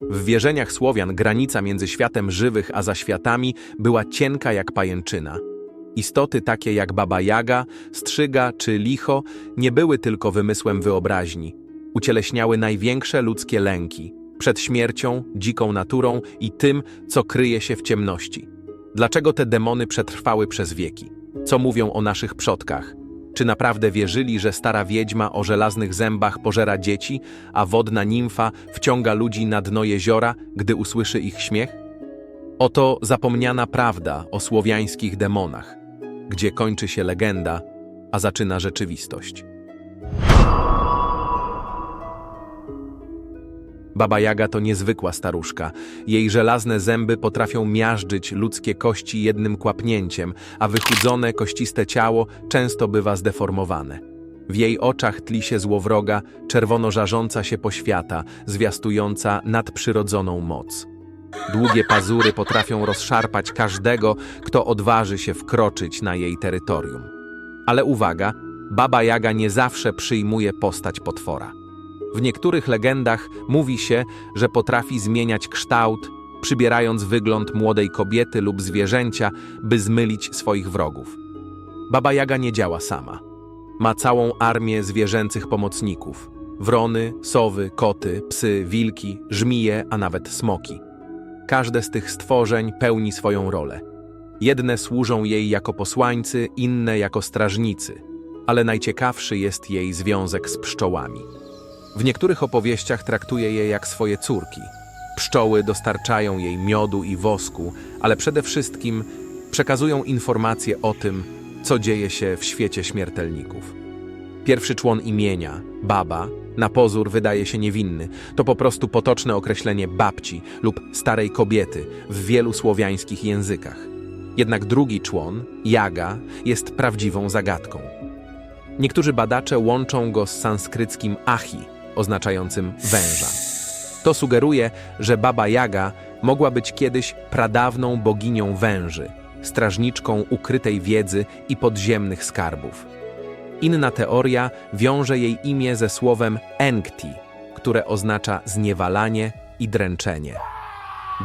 W wierzeniach Słowian granica między światem żywych a zaświatami była cienka jak pajęczyna. Istoty takie jak Baba Jaga, Strzyga czy Licho nie były tylko wymysłem wyobraźni. Ucieleśniały największe ludzkie lęki przed śmiercią, dziką naturą i tym, co kryje się w ciemności. Dlaczego te demony przetrwały przez wieki? Co mówią o naszych przodkach? Czy naprawdę wierzyli, że stara wiedźma o żelaznych zębach pożera dzieci, a wodna nimfa wciąga ludzi na dno jeziora, gdy usłyszy ich śmiech? Oto zapomniana prawda o słowiańskich demonach, gdzie kończy się legenda, a zaczyna rzeczywistość. Baba Jaga to niezwykła staruszka. Jej żelazne zęby potrafią miażdżyć ludzkie kości jednym kłapnięciem, a wychudzone, kościste ciało często bywa zdeformowane. W jej oczach tli się złowroga, czerwono żarząca się poświata, zwiastująca nadprzyrodzoną moc. Długie pazury potrafią rozszarpać każdego, kto odważy się wkroczyć na jej terytorium. Ale uwaga, Baba Jaga nie zawsze przyjmuje postać potwora. W niektórych legendach mówi się, że potrafi zmieniać kształt, przybierając wygląd młodej kobiety lub zwierzęcia, by zmylić swoich wrogów. Baba Jaga nie działa sama. Ma całą armię zwierzęcych pomocników: wrony, sowy, koty, psy, wilki, żmije, a nawet smoki. Każde z tych stworzeń pełni swoją rolę. Jedne służą jej jako posłańcy, inne jako strażnicy, ale najciekawszy jest jej związek z pszczołami. W niektórych opowieściach traktuje je jak swoje córki. Pszczoły dostarczają jej miodu i wosku, ale przede wszystkim przekazują informacje o tym, co dzieje się w świecie śmiertelników. Pierwszy człon imienia, baba, na pozór wydaje się niewinny. To po prostu potoczne określenie babci lub starej kobiety w wielu słowiańskich językach. Jednak drugi człon, jaga, jest prawdziwą zagadką. Niektórzy badacze łączą go z sanskryckim ahi, oznaczającym węża. To sugeruje, że Baba Jaga mogła być kiedyś pradawną boginią węży, strażniczką ukrytej wiedzy i podziemnych skarbów. Inna teoria wiąże jej imię ze słowem Enkti, które oznacza zniewalanie i dręczenie.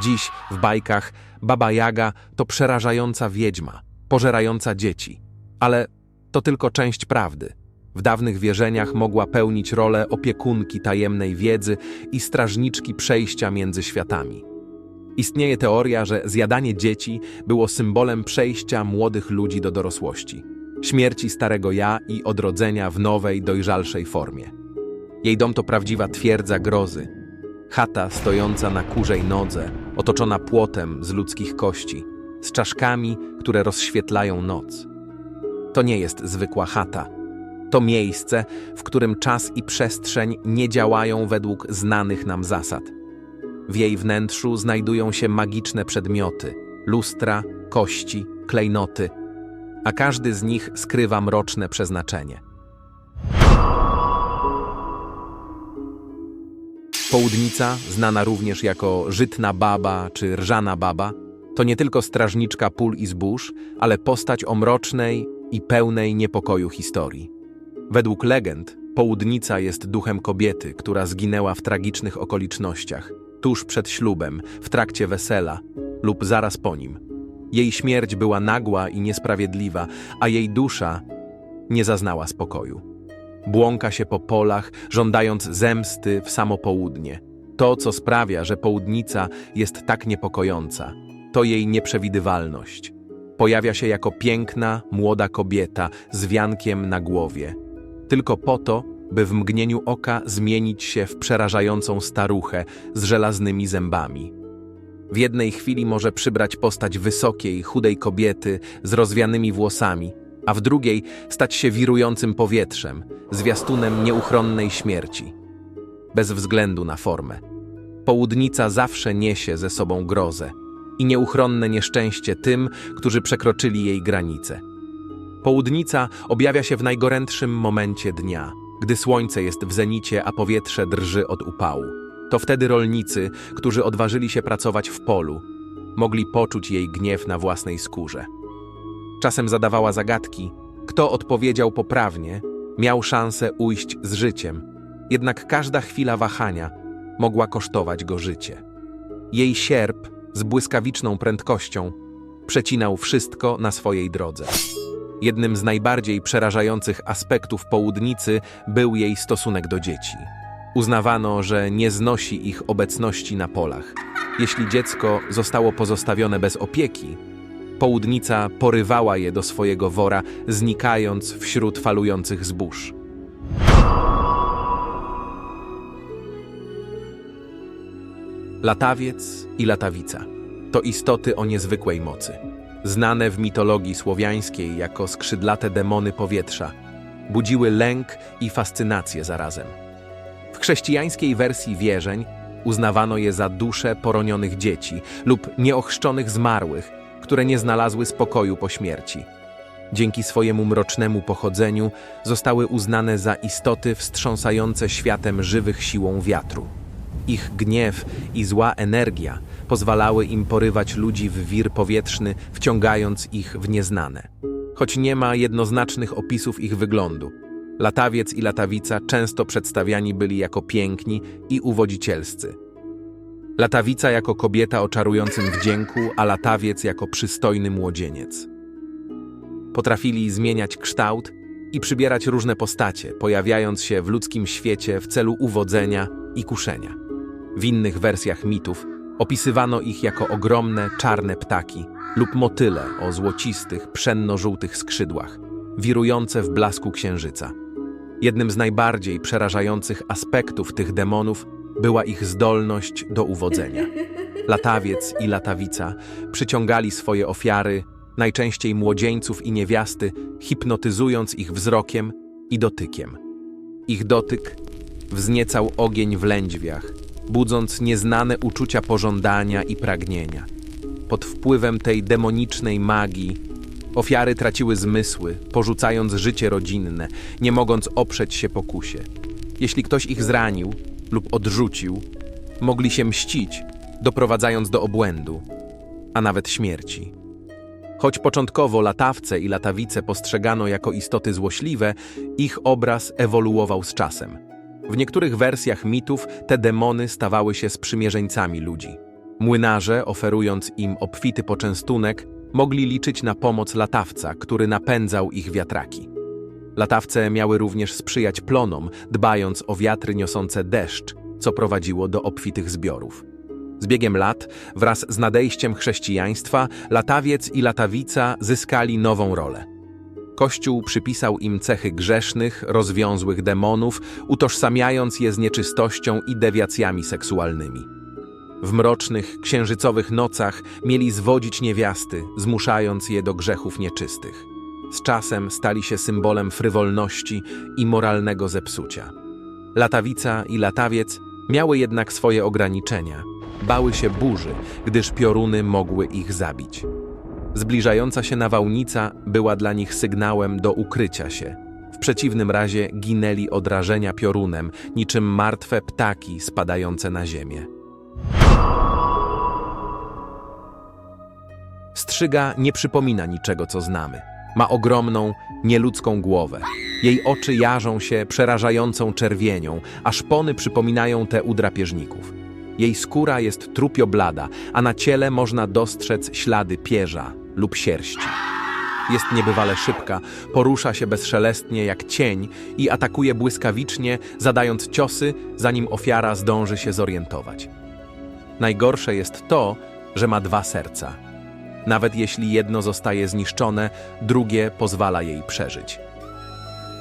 Dziś w bajkach Baba Jaga to przerażająca wiedźma, pożerająca dzieci. Ale to tylko część prawdy. W dawnych wierzeniach mogła pełnić rolę opiekunki tajemnej wiedzy i strażniczki przejścia między światami. Istnieje teoria, że zjadanie dzieci było symbolem przejścia młodych ludzi do dorosłości, śmierci starego ja i odrodzenia w nowej, dojrzalszej formie. Jej dom to prawdziwa twierdza grozy. Chata stojąca na kurzej nodze, otoczona płotem z ludzkich kości, z czaszkami, które rozświetlają noc. To nie jest zwykła chata. To miejsce, w którym czas i przestrzeń nie działają według znanych nam zasad. W jej wnętrzu znajdują się magiczne przedmioty, lustra, kości, klejnoty, a każdy z nich skrywa mroczne przeznaczenie. Południca, znana również jako żytna baba czy rżana baba, to nie tylko strażniczka pól i zbóż, ale postać o mrocznej i pełnej niepokoju historii. Według legend, południca jest duchem kobiety, która zginęła w tragicznych okolicznościach, tuż przed ślubem, w trakcie wesela lub zaraz po nim. Jej śmierć była nagła i niesprawiedliwa, a jej dusza nie zaznała spokoju. Błąka się po polach, żądając zemsty w samo południe. To, co sprawia, że południca jest tak niepokojąca, to jej nieprzewidywalność. Pojawia się jako piękna, młoda kobieta z wiankiem na głowie. Tylko po to, by w mgnieniu oka zmienić się w przerażającą staruchę z żelaznymi zębami. W jednej chwili może przybrać postać wysokiej, chudej kobiety z rozwianymi włosami, a w drugiej stać się wirującym powietrzem, zwiastunem nieuchronnej śmierci. Bez względu na formę. Południca zawsze niesie ze sobą grozę i nieuchronne nieszczęście tym, którzy przekroczyli jej granice. Południca objawia się w najgorętszym momencie dnia, gdy słońce jest w zenicie, a powietrze drży od upału. To wtedy rolnicy, którzy odważyli się pracować w polu, mogli poczuć jej gniew na własnej skórze. Czasem zadawała zagadki, kto odpowiedział poprawnie, miał szansę ujść z życiem. Jednak każda chwila wahania mogła kosztować go życie. Jej sierp z błyskawiczną prędkością przecinał wszystko na swojej drodze. Jednym z najbardziej przerażających aspektów południcy był jej stosunek do dzieci. Uznawano, że nie znosi ich obecności na polach. Jeśli dziecko zostało pozostawione bez opieki, południca porywała je do swojego wora, znikając wśród falujących zbóż. Latawiec i latawica to istoty o niezwykłej mocy. Znane w mitologii słowiańskiej jako skrzydlate demony powietrza, budziły lęk i fascynację zarazem. W chrześcijańskiej wersji wierzeń uznawano je za dusze poronionych dzieci lub nieochrzczonych zmarłych, które nie znalazły spokoju po śmierci. Dzięki swojemu mrocznemu pochodzeniu zostały uznane za istoty wstrząsające światem żywych siłą wiatru. Ich gniew i zła energia pozwalały im porywać ludzi w wir powietrzny, wciągając ich w nieznane. Choć nie ma jednoznacznych opisów ich wyglądu, latawiec i latawica często przedstawiani byli jako piękni i uwodzicielscy. Latawica jako kobieta o czarującym wdzięku, a latawiec jako przystojny młodzieniec. Potrafili zmieniać kształt i przybierać różne postacie, pojawiając się w ludzkim świecie w celu uwodzenia i kuszenia. W innych wersjach mitów opisywano ich jako ogromne, czarne ptaki lub motyle o złocistych, pszenno-żółtych skrzydłach, wirujące w blasku księżyca. Jednym z najbardziej przerażających aspektów tych demonów była ich zdolność do uwodzenia. Latawiec i latawica przyciągali swoje ofiary, najczęściej młodzieńców i niewiasty, hipnotyzując ich wzrokiem i dotykiem. Ich dotyk wzniecał ogień w lędźwiach, budząc nieznane uczucia pożądania i pragnienia. Pod wpływem tej demonicznej magii ofiary traciły zmysły, porzucając życie rodzinne, nie mogąc oprzeć się pokusie. Jeśli ktoś ich zranił lub odrzucił, mogli się mścić, doprowadzając do obłędu, a nawet śmierci. Choć początkowo latawce i latawice postrzegano jako istoty złośliwe, ich obraz ewoluował z czasem. W niektórych wersjach mitów te demony stawały się sprzymierzeńcami ludzi. Młynarze, oferując im obfity poczęstunek, mogli liczyć na pomoc latawca, który napędzał ich wiatraki. Latawce miały również sprzyjać plonom, dbając o wiatry niosące deszcz, co prowadziło do obfitych zbiorów. Z biegiem lat, wraz z nadejściem chrześcijaństwa, latawiec i latawica zyskali nową rolę. Kościół przypisał im cechy grzesznych, rozwiązłych demonów, utożsamiając je z nieczystością i dewiacjami seksualnymi. W mrocznych, księżycowych nocach mieli zwodzić niewiasty, zmuszając je do grzechów nieczystych. Z czasem stali się symbolem frywolności i moralnego zepsucia. Latawica i latawiec miały jednak swoje ograniczenia. Bały się burzy, gdyż pioruny mogły ich zabić. Zbliżająca się nawałnica była dla nich sygnałem do ukrycia się. W przeciwnym razie ginęli od rażenia piorunem, niczym martwe ptaki spadające na ziemię. Strzyga nie przypomina niczego, co znamy. Ma ogromną, nieludzką głowę. Jej oczy jarzą się przerażającą czerwienią, a szpony przypominają te u drapieżników. Jej skóra jest trupio blada, a na ciele można dostrzec ślady pierza lub sierści. Jest niebywale szybka, porusza się bezszelestnie jak cień i atakuje błyskawicznie, zadając ciosy, zanim ofiara zdąży się zorientować. Najgorsze jest to, że ma dwa serca. Nawet jeśli jedno zostaje zniszczone, drugie pozwala jej przeżyć.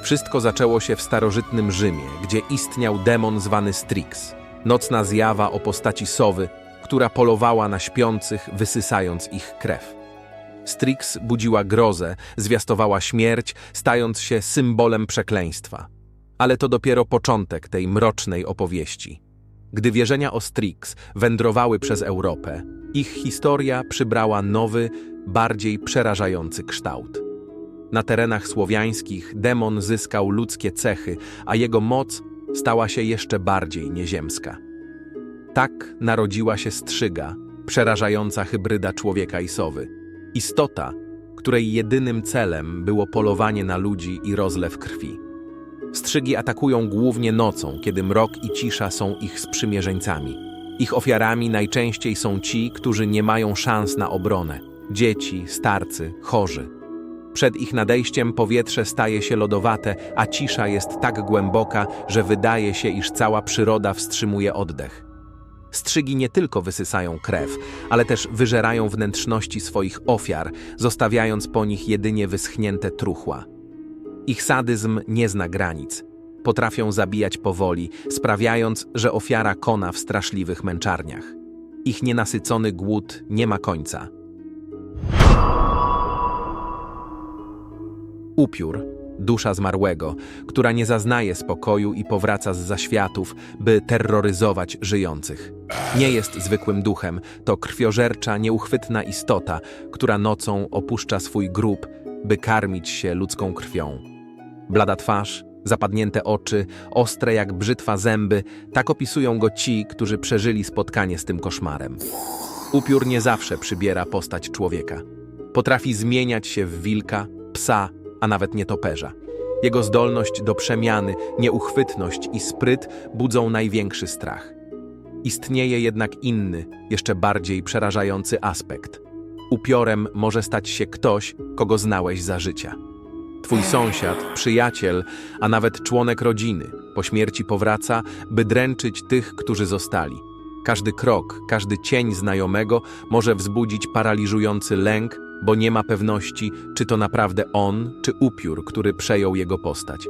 Wszystko zaczęło się w starożytnym Rzymie, gdzie istniał demon zwany Strix, nocna zjawa o postaci sowy, która polowała na śpiących, wysysając ich krew. Strix budziła grozę, zwiastowała śmierć, stając się symbolem przekleństwa. Ale to dopiero początek tej mrocznej opowieści. Gdy wierzenia o Strix wędrowały przez Europę, ich historia przybrała nowy, bardziej przerażający kształt. Na terenach słowiańskich demon zyskał ludzkie cechy, a jego moc stała się jeszcze bardziej nieziemska. Tak narodziła się strzyga, przerażająca hybryda człowieka i sowy. Istota, której jedynym celem było polowanie na ludzi i rozlew krwi. Strzygi atakują głównie nocą, kiedy mrok i cisza są ich sprzymierzeńcami. Ich ofiarami najczęściej są ci, którzy nie mają szans na obronę dzieci, starcy, chorzy. Przed ich nadejściem powietrze staje się lodowate, a cisza jest tak głęboka, że wydaje się, iż cała przyroda wstrzymuje oddech. Strzygi nie tylko wysysają krew, ale też wyżerają wnętrzności swoich ofiar, zostawiając po nich jedynie wyschnięte truchła. Ich sadyzm nie zna granic. Potrafią zabijać powoli, sprawiając, że ofiara kona w straszliwych męczarniach. Ich nienasycony głód nie ma końca. Upiór, dusza zmarłego, która nie zaznaje spokoju i powraca z zaświatów, by terroryzować żyjących. Nie jest zwykłym duchem, to krwiożercza, nieuchwytna istota, która nocą opuszcza swój grób, by karmić się ludzką krwią. Blada twarz, zapadnięte oczy, ostre jak brzytwa zęby, tak opisują go ci, którzy przeżyli spotkanie z tym koszmarem. Upiór nie zawsze przybiera postać człowieka. Potrafi zmieniać się w wilka, psa, a nawet nietoperza. Jego zdolność do przemiany, nieuchwytność i spryt budzą największy strach. Istnieje jednak inny, jeszcze bardziej przerażający aspekt. Upiorem może stać się ktoś, kogo znałeś za życia. Twój sąsiad, przyjaciel, a nawet członek rodziny po śmierci powraca, by dręczyć tych, którzy zostali. Każdy krok, każdy cień znajomego może wzbudzić paraliżujący lęk, bo nie ma pewności, czy to naprawdę on, czy upiór, który przejął jego postać.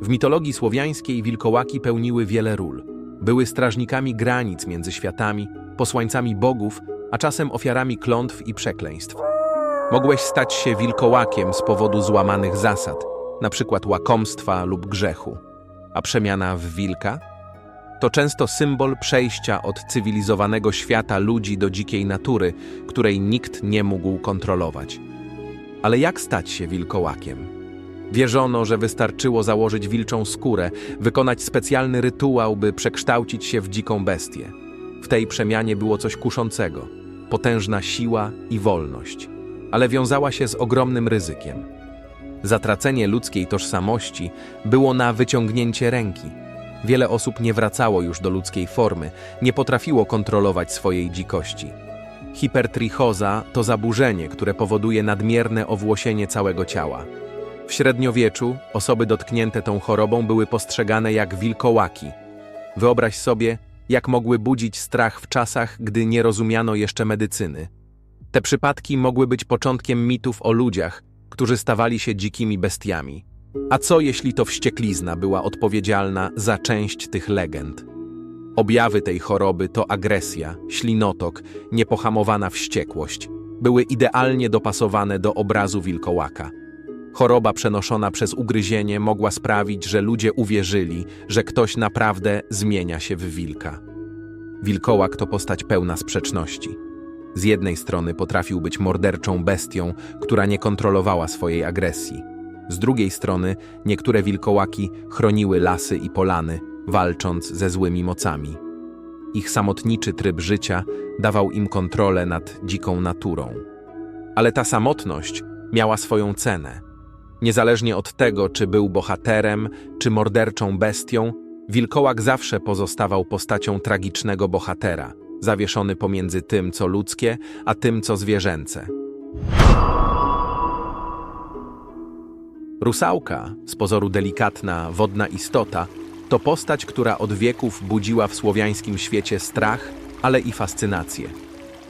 W mitologii słowiańskiej wilkołaki pełniły wiele ról. Były strażnikami granic między światami, posłańcami bogów, a czasem ofiarami klątw i przekleństw. Mogłeś stać się wilkołakiem z powodu złamanych zasad, przykład łakomstwa lub grzechu. A przemiana w wilka? To często symbol przejścia od cywilizowanego świata ludzi do dzikiej natury, której nikt nie mógł kontrolować. Ale jak stać się wilkołakiem? Wierzono, że wystarczyło założyć wilczą skórę, wykonać specjalny rytuał, by przekształcić się w dziką bestię. W tej przemianie było coś kuszącego potężna siła i wolność, ale wiązała się z ogromnym ryzykiem. Zatracenie ludzkiej tożsamości było na wyciągnięcie ręki. Wiele osób nie wracało już do ludzkiej formy, nie potrafiło kontrolować swojej dzikości. Hipertrichoza to zaburzenie, które powoduje nadmierne owłosienie całego ciała. W średniowieczu osoby dotknięte tą chorobą były postrzegane jak wilkołaki. Wyobraź sobie, jak mogły budzić strach w czasach, gdy nie rozumiano jeszcze medycyny. Te przypadki mogły być początkiem mitów o ludziach, którzy stawali się dzikimi bestiami. A co jeśli to wścieklizna była odpowiedzialna za część tych legend? Objawy tej choroby to agresja, ślinotok, niepohamowana wściekłość. Były idealnie dopasowane do obrazu wilkołaka. Choroba przenoszona przez ugryzienie mogła sprawić, że ludzie uwierzyli, że ktoś naprawdę zmienia się w wilka. Wilkołak to postać pełna sprzeczności. Z jednej strony potrafił być morderczą bestią, która nie kontrolowała swojej agresji. Z drugiej strony niektóre wilkołaki chroniły lasy i polany, walcząc ze złymi mocami. Ich samotniczy tryb życia dawał im kontrolę nad dziką naturą. Ale ta samotność miała swoją cenę. Niezależnie od tego, czy był bohaterem, czy morderczą bestią, wilkołak zawsze pozostawał postacią tragicznego bohatera, zawieszony pomiędzy tym, co ludzkie, a tym, co zwierzęce. Rusałka, z pozoru delikatna, wodna istota, to postać, która od wieków budziła w słowiańskim świecie strach, ale i fascynację.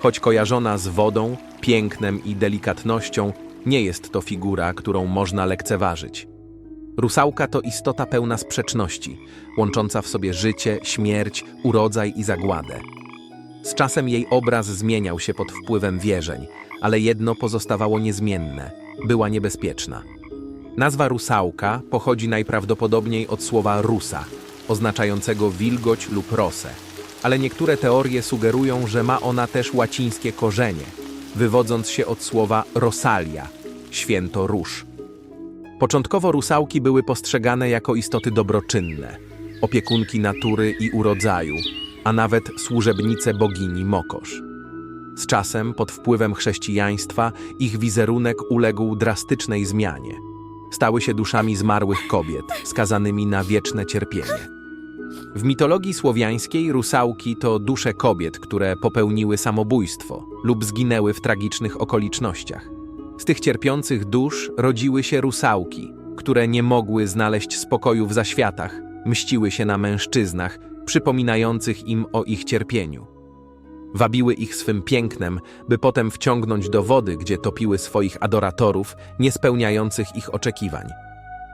Choć kojarzona z wodą, pięknem i delikatnością, nie jest to figura, którą można lekceważyć. Rusałka to istota pełna sprzeczności, łącząca w sobie życie, śmierć, urodzaj i zagładę. Z czasem jej obraz zmieniał się pod wpływem wierzeń, ale jedno pozostawało niezmienne była niebezpieczna. Nazwa rusałka pochodzi najprawdopodobniej od słowa rusa, oznaczającego wilgoć lub rosę, ale niektóre teorie sugerują, że ma ona też łacińskie korzenie, wywodząc się od słowa rosalia, święto róż. Początkowo rusałki były postrzegane jako istoty dobroczynne, opiekunki natury i urodzaju, a nawet służebnice bogini Mokosz. Z czasem, pod wpływem chrześcijaństwa, ich wizerunek uległ drastycznej zmianie. Stały się duszami zmarłych kobiet, skazanymi na wieczne cierpienie. W mitologii słowiańskiej rusałki to dusze kobiet, które popełniły samobójstwo lub zginęły w tragicznych okolicznościach. Z tych cierpiących dusz rodziły się rusałki, które nie mogły znaleźć spokoju w zaświatach, mściły się na mężczyznach, przypominających im o ich cierpieniu. Wabiły ich swym pięknem, by potem wciągnąć do wody, gdzie topiły swoich adoratorów, nie spełniających ich oczekiwań.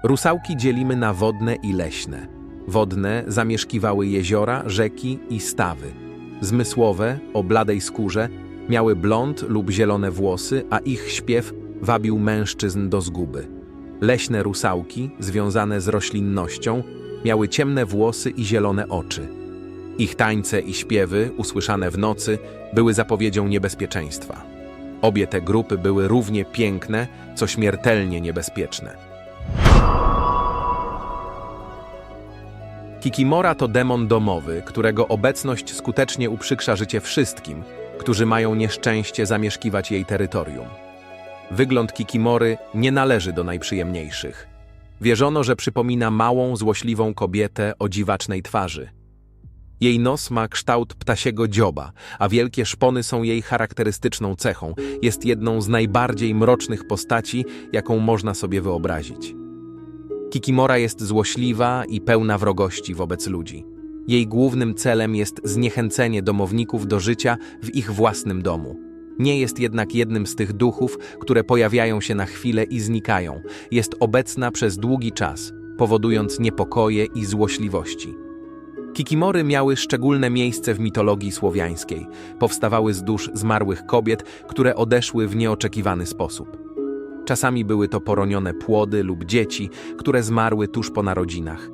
Rusałki dzielimy na wodne i leśne. Wodne zamieszkiwały jeziora, rzeki i stawy. Zmysłowe, o bladej skórze, miały blond lub zielone włosy, a ich śpiew wabił mężczyzn do zguby. Leśne rusałki, związane z roślinnością, miały ciemne włosy i zielone oczy. Ich tańce i śpiewy, usłyszane w nocy, były zapowiedzią niebezpieczeństwa. Obie te grupy były równie piękne, co śmiertelnie niebezpieczne. Kikimora to demon domowy, którego obecność skutecznie uprzykrza życie wszystkim, którzy mają nieszczęście zamieszkiwać jej terytorium. Wygląd Kikimory nie należy do najprzyjemniejszych. Wierzono, że przypomina małą, złośliwą kobietę o dziwacznej twarzy. Jej nos ma kształt ptasiego dzioba, a wielkie szpony są jej charakterystyczną cechą. Jest jedną z najbardziej mrocznych postaci, jaką można sobie wyobrazić. Kikimora jest złośliwa i pełna wrogości wobec ludzi. Jej głównym celem jest zniechęcenie domowników do życia w ich własnym domu. Nie jest jednak jednym z tych duchów, które pojawiają się na chwilę i znikają. Jest obecna przez długi czas, powodując niepokoje i złośliwości. Kikimory miały szczególne miejsce w mitologii słowiańskiej. Powstawały z dusz zmarłych kobiet, które odeszły w nieoczekiwany sposób. Czasami były to poronione płody lub dzieci, które zmarły tuż po narodzinach.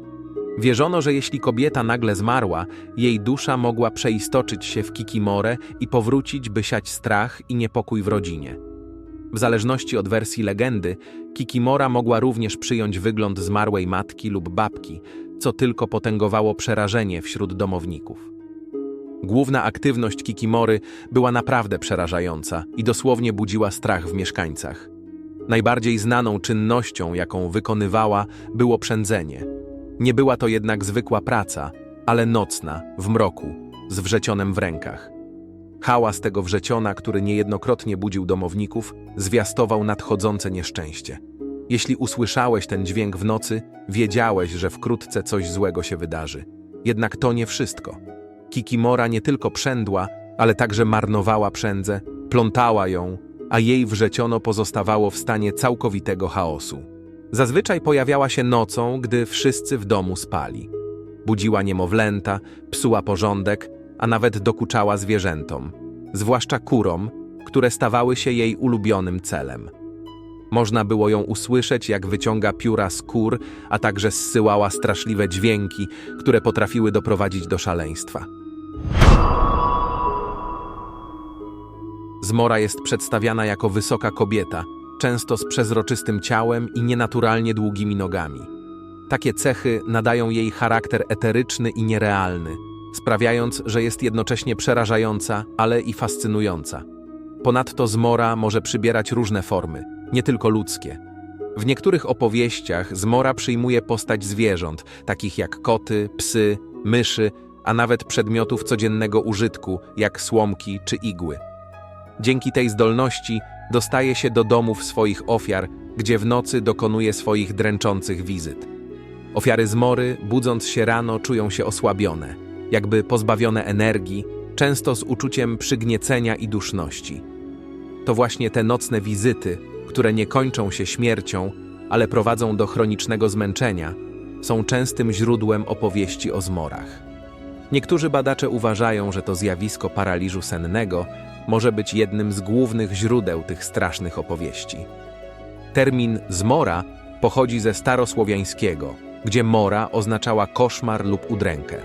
Wierzono, że jeśli kobieta nagle zmarła, jej dusza mogła przeistoczyć się w kikimorę i powrócić, by siać strach i niepokój w rodzinie. W zależności od wersji legendy, kikimora mogła również przyjąć wygląd zmarłej matki lub babki, co tylko potęgowało przerażenie wśród domowników. Główna aktywność kikimory była naprawdę przerażająca i dosłownie budziła strach w mieszkańcach. Najbardziej znaną czynnością, jaką wykonywała, było przędzenie. Nie była to jednak zwykła praca, ale nocna, w mroku, z wrzecionem w rękach. Hałas tego wrzeciona, który niejednokrotnie budził domowników, zwiastował nadchodzące nieszczęście. Jeśli usłyszałeś ten dźwięk w nocy, wiedziałeś, że wkrótce coś złego się wydarzy. Jednak to nie wszystko. Kikimora nie tylko przędła, ale także marnowała przędzę, plątała ją, a jej wrzeciono pozostawało w stanie całkowitego chaosu. Zazwyczaj pojawiała się nocą, gdy wszyscy w domu spali. Budziła niemowlęta, psuła porządek, a nawet dokuczała zwierzętom, zwłaszcza kurom, które stawały się jej ulubionym celem. Można było ją usłyszeć, jak wyciąga pióra z kur, a także zsyłała straszliwe dźwięki, które potrafiły doprowadzić do szaleństwa. Zmora jest przedstawiana jako wysoka kobieta, często z przezroczystym ciałem i nienaturalnie długimi nogami. Takie cechy nadają jej charakter eteryczny i nierealny, sprawiając, że jest jednocześnie przerażająca, ale i fascynująca. Ponadto zmora może przybierać różne formy, nie tylko ludzkie. W niektórych opowieściach zmora przyjmuje postać zwierząt, takich jak koty, psy, myszy, a nawet przedmiotów codziennego użytku, jak słomki czy igły. Dzięki tej zdolności dostaje się do domów swoich ofiar, gdzie w nocy dokonuje swoich dręczących wizyt. Ofiary zmory, budząc się rano, czują się osłabione, jakby pozbawione energii, często z uczuciem przygniecenia i duszności. To właśnie te nocne wizyty, które nie kończą się śmiercią, ale prowadzą do chronicznego zmęczenia, są częstym źródłem opowieści o zmorach. Niektórzy badacze uważają, że to zjawisko paraliżu sennego może być jednym z głównych źródeł tych strasznych opowieści. Termin zmora pochodzi ze starosłowiańskiego, gdzie mora oznaczała koszmar lub udrękę.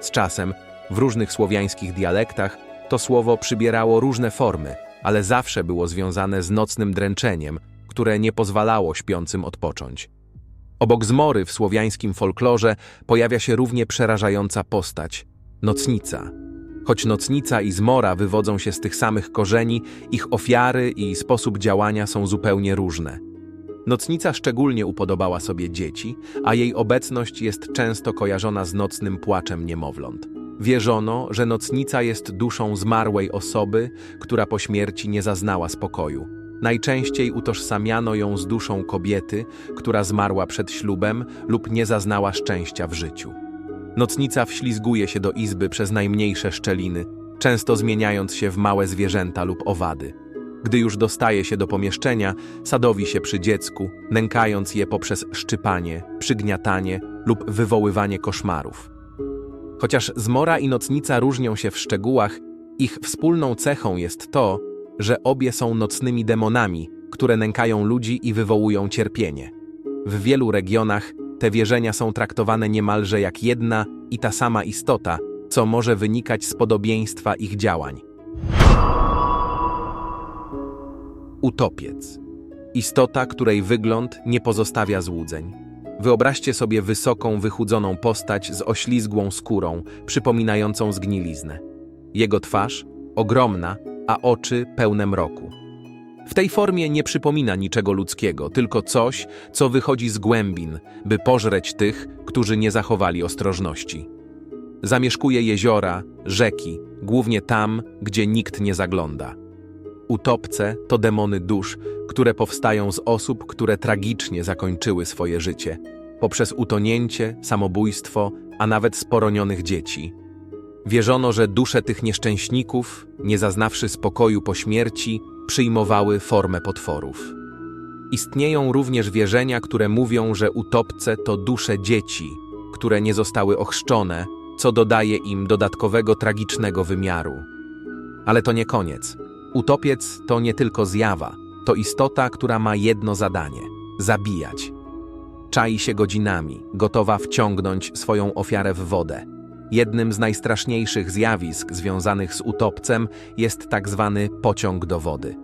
Z czasem, w różnych słowiańskich dialektach, to słowo przybierało różne formy, ale zawsze było związane z nocnym dręczeniem, które nie pozwalało śpiącym odpocząć. Obok zmory w słowiańskim folklorze pojawia się równie przerażająca postać nocnica – Choć nocnica i zmora wywodzą się z tych samych korzeni, ich ofiary i sposób działania są zupełnie różne. Nocnica szczególnie upodobała sobie dzieci, a jej obecność jest często kojarzona z nocnym płaczem niemowląt. Wierzono, że nocnica jest duszą zmarłej osoby, która po śmierci nie zaznała spokoju. Najczęściej utożsamiano ją z duszą kobiety, która zmarła przed ślubem lub nie zaznała szczęścia w życiu. Nocnica wślizguje się do izby przez najmniejsze szczeliny, często zmieniając się w małe zwierzęta lub owady. Gdy już dostaje się do pomieszczenia, sadowi się przy dziecku, nękając je poprzez szczypanie, przygniatanie lub wywoływanie koszmarów. Chociaż zmora i nocnica różnią się w szczegółach, ich wspólną cechą jest to, że obie są nocnymi demonami, które nękają ludzi i wywołują cierpienie. W wielu regionach te wierzenia są traktowane niemalże jak jedna i ta sama istota, co może wynikać z podobieństwa ich działań. Utopiec. Istota, której wygląd nie pozostawia złudzeń. Wyobraźcie sobie wysoką, wychudzoną postać z oślizgłą skórą, przypominającą zgniliznę. Jego twarz ogromna, a oczy pełne mroku. W tej formie nie przypomina niczego ludzkiego, tylko coś, co wychodzi z głębin, by pożreć tych, którzy nie zachowali ostrożności. Zamieszkuje jeziora, rzeki, głównie tam, gdzie nikt nie zagląda. Utopce to demony dusz, które powstają z osób, które tragicznie zakończyły swoje życie, poprzez utonięcie, samobójstwo, a nawet sporonionych dzieci. Wierzono, że dusze tych nieszczęśników, nie zaznawszy spokoju po śmierci, przyjmowały formę potworów. Istnieją również wierzenia, które mówią, że utopce to dusze dzieci, które nie zostały ochrzczone, co dodaje im dodatkowego tragicznego wymiaru. Ale to nie koniec. Utopiec to nie tylko zjawa, to istota, która ma jedno zadanie zabijać. Czai się godzinami, gotowa wciągnąć swoją ofiarę w wodę. Jednym z najstraszniejszych zjawisk związanych z utopcem jest tak zwany pociąg do wody.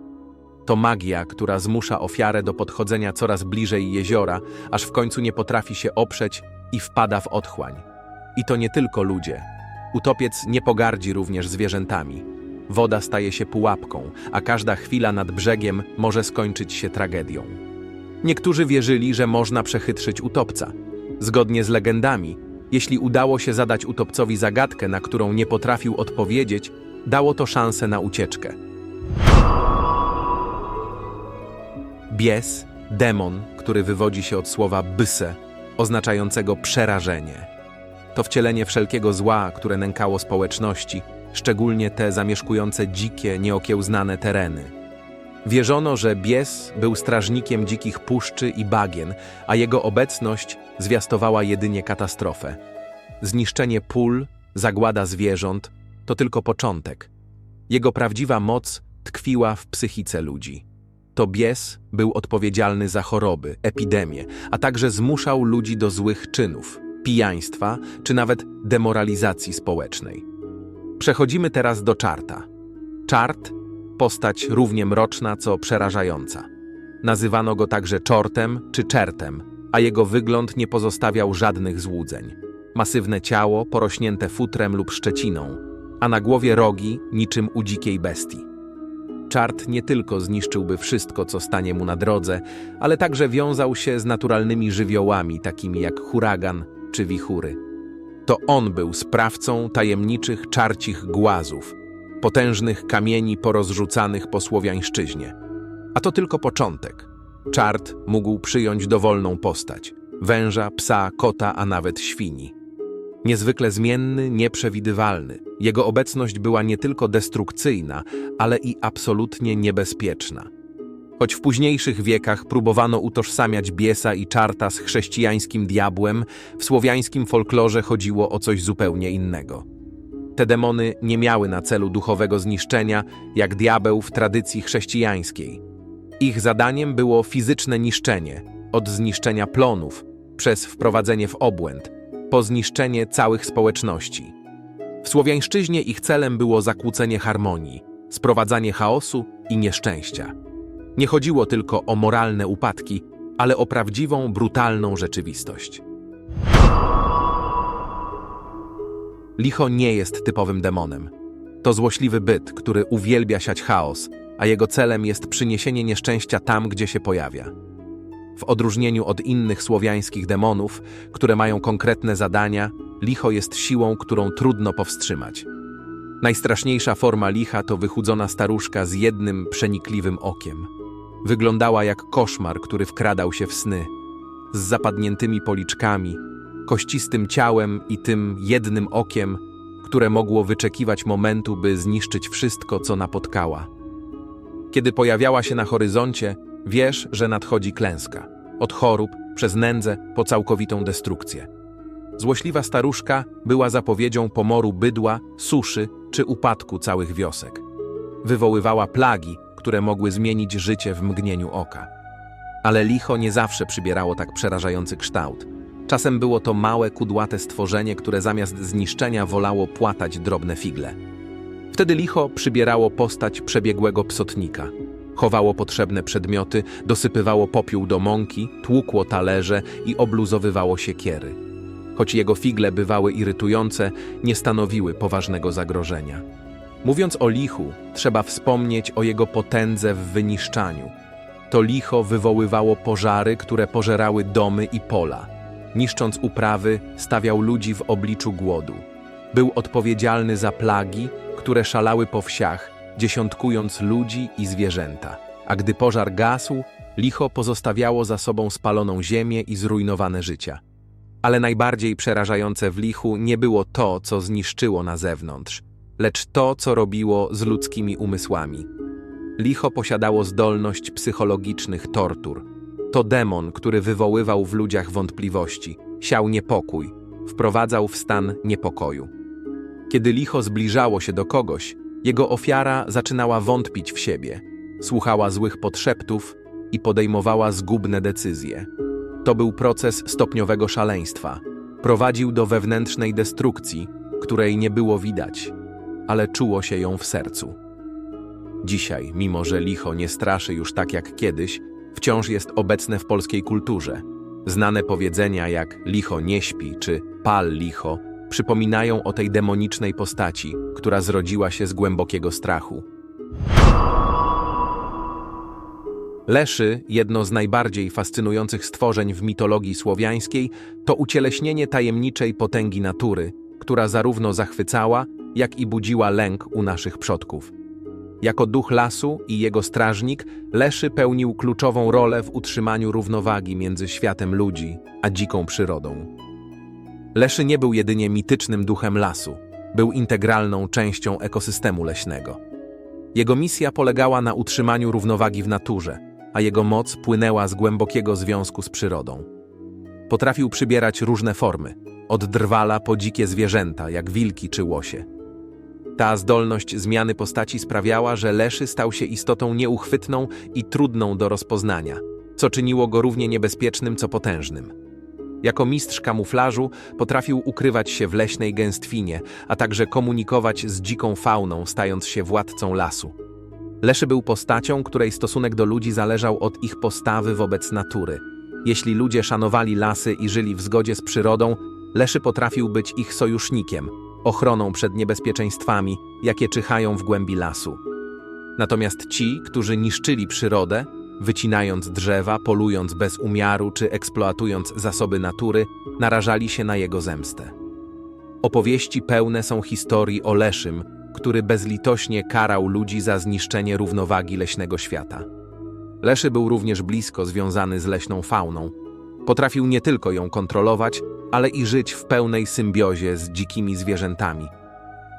To magia, która zmusza ofiarę do podchodzenia coraz bliżej jeziora, aż w końcu nie potrafi się oprzeć i wpada w otchłań. I to nie tylko ludzie. Utopiec nie pogardzi również zwierzętami. Woda staje się pułapką, a każda chwila nad brzegiem może skończyć się tragedią. Niektórzy wierzyli, że można przechytrzyć utopca. Zgodnie z legendami, jeśli udało się zadać utopcowi zagadkę, na którą nie potrafił odpowiedzieć, dało to szansę na ucieczkę. Bies, demon, który wywodzi się od słowa byse, oznaczającego przerażenie. To wcielenie wszelkiego zła, które nękało społeczności, szczególnie te zamieszkujące dzikie, nieokiełznane tereny. Wierzono, że bies był strażnikiem dzikich puszczy i bagien, a jego obecność zwiastowała jedynie katastrofę. Zniszczenie pól, zagłada zwierząt to tylko początek. Jego prawdziwa moc tkwiła w psychice ludzi. To bies był odpowiedzialny za choroby, epidemie, a także zmuszał ludzi do złych czynów, pijaństwa czy nawet demoralizacji społecznej. Przechodzimy teraz do czarta. Czart postać równie mroczna, co przerażająca. Nazywano go także czortem czy czertem, a jego wygląd nie pozostawiał żadnych złudzeń. Masywne ciało, porośnięte futrem lub szczeciną, a na głowie rogi niczym u dzikiej bestii. Czart nie tylko zniszczyłby wszystko, co stanie mu na drodze, ale także wiązał się z naturalnymi żywiołami, takimi jak huragan czy wichury. To on był sprawcą tajemniczych czarcich głazów, potężnych kamieni porozrzucanych po słowiańszczyźnie. A to tylko początek. Czart mógł przyjąć dowolną postać węża, psa, kota, a nawet świni. Niezwykle zmienny, nieprzewidywalny, jego obecność była nie tylko destrukcyjna, ale i absolutnie niebezpieczna. Choć w późniejszych wiekach próbowano utożsamiać biesa i czarta z chrześcijańskim diabłem, w słowiańskim folklorze chodziło o coś zupełnie innego. Te demony nie miały na celu duchowego zniszczenia, jak diabeł w tradycji chrześcijańskiej. Ich zadaniem było fizyczne niszczenie, od zniszczenia plonów, przez wprowadzenie w obłęd, po zniszczenie całych społeczności. W słowiańszczyźnie ich celem było zakłócenie harmonii, sprowadzanie chaosu i nieszczęścia. Nie chodziło tylko o moralne upadki, ale o prawdziwą, brutalną rzeczywistość. Licho nie jest typowym demonem. To złośliwy byt, który uwielbia siać chaos, a jego celem jest przyniesienie nieszczęścia tam, gdzie się pojawia. W odróżnieniu od innych słowiańskich demonów, które mają konkretne zadania, licho jest siłą, którą trudno powstrzymać. Najstraszniejsza forma licha to wychudzona staruszka z jednym przenikliwym okiem. Wyglądała jak koszmar, który wkradał się w sny, z zapadniętymi policzkami, kościstym ciałem i tym jednym okiem, które mogło wyczekiwać momentu, by zniszczyć wszystko, co napotkała. Kiedy pojawiała się na horyzoncie, wiesz, że nadchodzi klęska. Od chorób, przez nędzę, po całkowitą destrukcję. Złośliwa staruszka była zapowiedzią pomoru bydła, suszy czy upadku całych wiosek. Wywoływała plagi, które mogły zmienić życie w mgnieniu oka. Ale licho nie zawsze przybierało tak przerażający kształt. Czasem było to małe, kudłate stworzenie, które zamiast zniszczenia wolało płatać drobne figle. Wtedy licho przybierało postać przebiegłego psotnika. Chowało potrzebne przedmioty, dosypywało popiół do mąki, tłukło talerze i obluzowywało siekiery. Choć jego figle bywały irytujące, nie stanowiły poważnego zagrożenia. Mówiąc o lichu, trzeba wspomnieć o jego potędze w wyniszczaniu. To licho wywoływało pożary, które pożerały domy i pola. Niszcząc uprawy, stawiał ludzi w obliczu głodu. Był odpowiedzialny za plagi, które szalały po wsiach, dziesiątkując ludzi i zwierzęta. A gdy pożar gasł, licho pozostawiało za sobą spaloną ziemię i zrujnowane życia. Ale najbardziej przerażające w lichu nie było to, co zniszczyło na zewnątrz, lecz to, co robiło z ludzkimi umysłami. Licho posiadało zdolność psychologicznych tortur. To demon, który wywoływał w ludziach wątpliwości, siał niepokój, wprowadzał w stan niepokoju. Kiedy licho zbliżało się do kogoś, jego ofiara zaczynała wątpić w siebie, słuchała złych podszeptów i podejmowała zgubne decyzje. To był proces stopniowego szaleństwa. Prowadził do wewnętrznej destrukcji, której nie było widać, ale czuło się ją w sercu. Dzisiaj, mimo że licho nie straszy już tak jak kiedyś, wciąż jest obecne w polskiej kulturze. Znane powiedzenia jak licho nie śpi czy pal licho przypominają o tej demonicznej postaci, która zrodziła się z głębokiego strachu. Leszy, jedno z najbardziej fascynujących stworzeń w mitologii słowiańskiej, to ucieleśnienie tajemniczej potęgi natury, która zarówno zachwycała, jak i budziła lęk u naszych przodków. Jako duch lasu i jego strażnik, Leszy pełnił kluczową rolę w utrzymaniu równowagi między światem ludzi a dziką przyrodą. Leszy nie był jedynie mitycznym duchem lasu, był integralną częścią ekosystemu leśnego. Jego misja polegała na utrzymaniu równowagi w naturze, a jego moc płynęła z głębokiego związku z przyrodą. Potrafił przybierać różne formy, od drwala po dzikie zwierzęta, jak wilki czy łosie. Ta zdolność zmiany postaci sprawiała, że Leszy stał się istotą nieuchwytną i trudną do rozpoznania, co czyniło go równie niebezpiecznym, co potężnym. Jako mistrz kamuflażu potrafił ukrywać się w leśnej gęstwinie, a także komunikować z dziką fauną, stając się władcą lasu. Leszy był postacią, której stosunek do ludzi zależał od ich postawy wobec natury. Jeśli ludzie szanowali lasy i żyli w zgodzie z przyrodą, Leszy potrafił być ich sojusznikiem, ochroną przed niebezpieczeństwami, jakie czyhają w głębi lasu. Natomiast ci, którzy niszczyli przyrodę, wycinając drzewa, polując bez umiaru czy eksploatując zasoby natury, narażali się na jego zemstę. Opowieści pełne są historii o Leszym, który bezlitośnie karał ludzi za zniszczenie równowagi leśnego świata. Leszy był również blisko związany z leśną fauną. Potrafił nie tylko ją kontrolować, ale i żyć w pełnej symbiozie z dzikimi zwierzętami.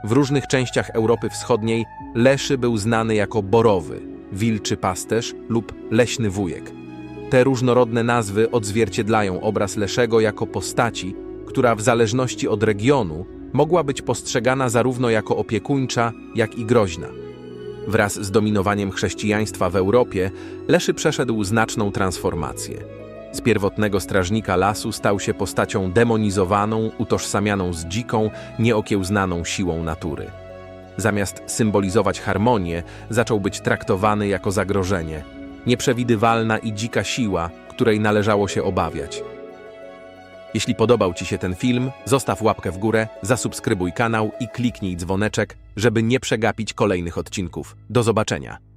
W różnych częściach Europy Wschodniej Leszy był znany jako borowy, wilczy pasterz lub leśny wujek. Te różnorodne nazwy odzwierciedlają obraz Leszego jako postaci, która w zależności od regionu mogła być postrzegana zarówno jako opiekuńcza, jak i groźna. Wraz z dominowaniem chrześcijaństwa w Europie Leszy przeszedł znaczną transformację. Z pierwotnego strażnika lasu stał się postacią demonizowaną, utożsamianą z dziką, nieokiełznaną siłą natury. Zamiast symbolizować harmonię, zaczął być traktowany jako zagrożenie, nieprzewidywalna i dzika siła, której należało się obawiać. Jeśli podobał Ci się ten film, zostaw łapkę w górę, zasubskrybuj kanał i kliknij dzwoneczek, żeby nie przegapić kolejnych odcinków. Do zobaczenia.